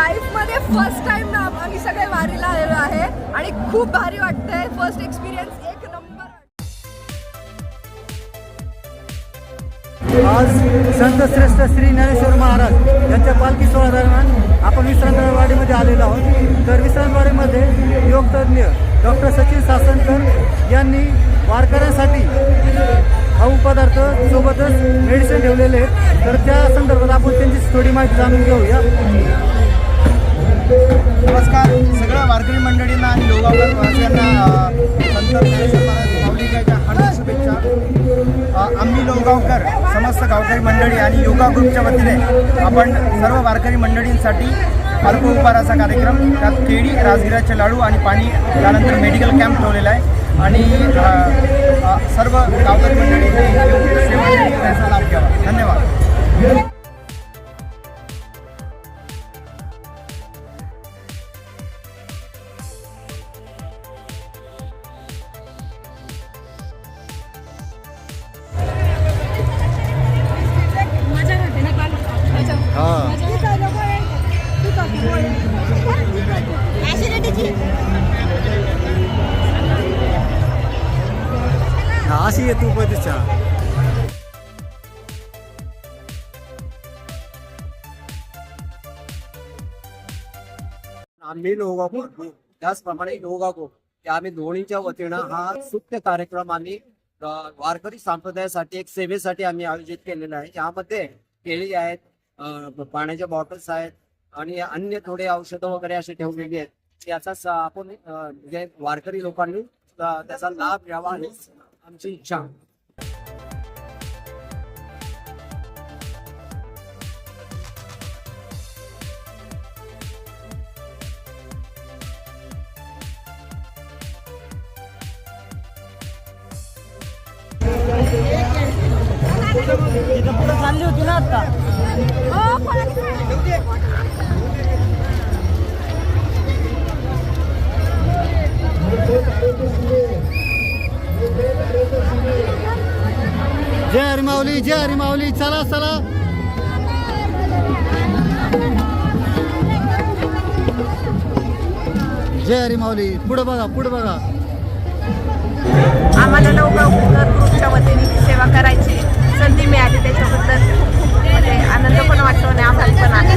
लाईफमध्ये first time आम्ही सगळे वारीला आलेलो आहे. आणि खूप भारी वाटतंय. फर्स्ट एक्सपिरियन्स एक नंबर आज संत श्रेष्ठ श्री ज्ञानेश्वर महाराज यांच्या पालखी सोहळा दरम्यान आपण विश्रांतवाडीमध्ये आलेलो आहोत. तर विश्रांतवाडीमध्ये योगतज्ञ डॉक्टर सचिन सासनकर यांनी वारकऱ्यांसाठी खाऊ पदार्थ सोबतच मेडिसिन ठेवलेले आहेत. तर त्या संदर्भात आपण त्यांची थोडी माहिती जाणून घेऊया. नमस्कार. सगळ्या वारकरी मंडळींना आणि योगावर वासियांना संत ज्ञानेश्वर महाराज माऊलीच्या हार्दिक शुभेच्छा. आम्ही लोगावकर समस्त गावकरी मंडळी आणि योगा ग्रुपच्या वतीने आपण सर्व वारकरी मंडळींसाठी अल्पोपहाराचा कार्यक्रम त्यात केळी राजगिराचे लाडू आणि पाणी त्यानंतर मेडिकल कॅम्प ठेवलेला आहे. आणि सर्व गावकरी मंडळींनी अशी आहे तू पतीच्या आम्ही लोगाको त्याचप्रमाणे लोगाको त्या आम्ही दोन्हीच्या वतीनं हा सुप्त कार्यक्रम आम्ही वारकरी संप्रदायासाठी एक सेवेसाठी आम्ही आयोजित केलेला आहे. यामध्ये केळी आहेत पाण्याच्या बॉटल्स आहेत आणि अन्य थोडे औषधं वगैरे असे ठेवलेली आहेत. याचा आपण जे म्हणजे वारकरी लोकांनी त्याचा लाभ घ्यावा ही आमची इच्छा. जय हरी माऊली जय हरी माऊली. चला चला. जय हरी माऊली. पुढे बघा पुढे बघा. आम्हाला लवकर ग्रुपच्या वतीने ही सेवा करायची. संधी मिळाली त्याच्याबद्दल. म्हणजे आनंद पण वाटतो आणि आभार पण आहे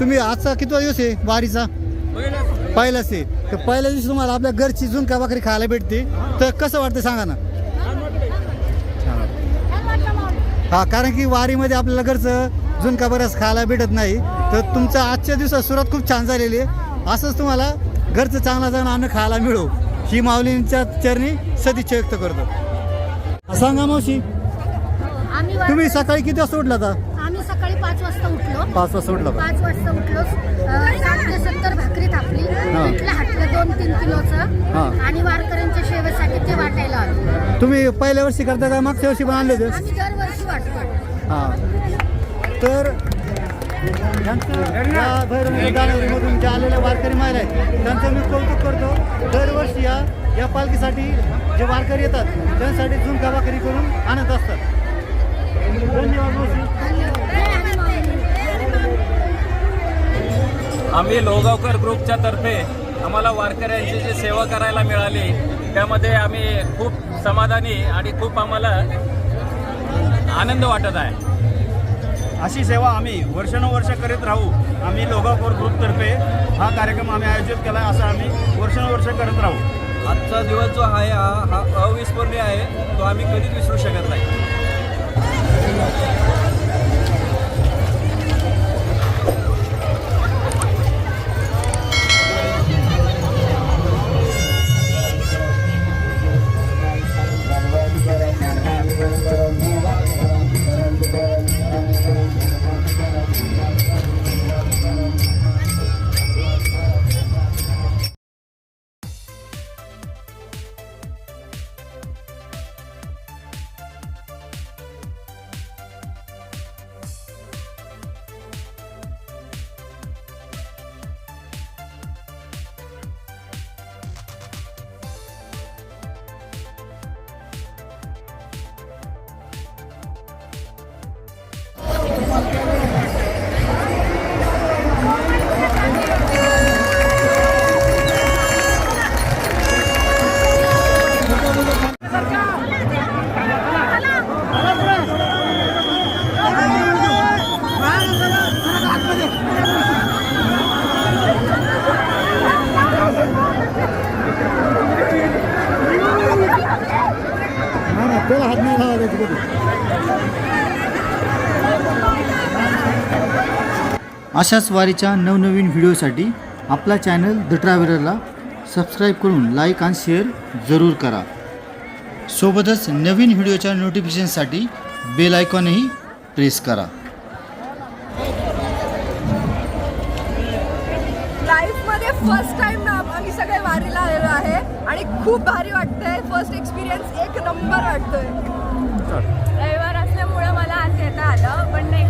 तुम्ही आजचा कितवा दिवस आहे वारीचा? पहिलाच आहे. तर पहिल्या दिवशी तुम्हाला आपल्या घरची झुणका भाकरी खायला भेटते. तर कसं वाटतं सांगा ना? हा कारण की वारीमध्ये आपल्याला घरचं झुणका बरंच खायला भेटत नाही. तर तुमचं आजच्या दिवसात सुरुवात खूप छान झालेली आहे. असंच तुम्हाला घरचं चांगला जाऊन अन्न खायला मिळो. ही माऊलींच्या चरणी सदिच्छा व्यक्त करतो. सांगा मावशी वर- तुम्ही सकाळी किती वाजता उठला आम्ही सकाळी पाच वाजता उठलो. पाच वाजता उठला का? पाच वाजता उठलो. अं, साठ ते सत्तर भाकरी थापली. पिठलं हाटलं दोन तीन हा. किलोचं आणि वारकऱ्यांच्या सेवेसाठी ते वाटायला आलो. तुम्ही पहिल्या वर्षी करता का? मागच्या वर्षी पण आणले होते? आम्ही दरवर्षी वाटतो. हा. तर या भैरवनाथ दानवरीमधून जे आलेल्या वारकरी महिला आहेत त्यांचं मी कौतुक करतो. दरवर्षी या या पालखीसाठी जे वारकरी येतात त्यांसाठी झुणका भाकरी करून आणत असतात. धन्यवाद मावशी. आम्ही लोहगावकर ग्रुपच्या तर्फे आम्हाला वारकऱ्यांची जी सेवा करायला मिळाली त्यामध्ये आम्ही खूप समाधानी आणि खूप आम्हाला आनंद वाटत आहे. अशी सेवा आम्ही वर्षानुवर्ष करीत राहू आम्ही लोगापूर ग्रुपतर्फे हा कार्यक्रम आम्ही आयोजित केला आहे असं आम्ही वर्षानुवर्ष करत राहू. आजचा दिवस जो आहे हा हा अविस्मरणीय आहे तो आम्ही कधीच विसरू शकत नाही. अशाच वारीच्या नवनवीन व्हिडिओसाठी आपला चॅनल द ट्रॅव्हलरला सबस्क्राईब करून लाईक आणि शेअर जरूर करा. सोबतच नवीन व्हिडिओच्या नोटिफिकेशनसाठी बेल आयकॉनही प्रेस करा. फर्स्ट टाइम ना आम्ही सगळे वारीला आलेलो आहे आणि खूप भारी वाटतंय. फर्स्ट एक्सपिरियन्स एक नंबर वाटतोय. रविवार असल्यामुळं मला आज येता आलं पण नाही.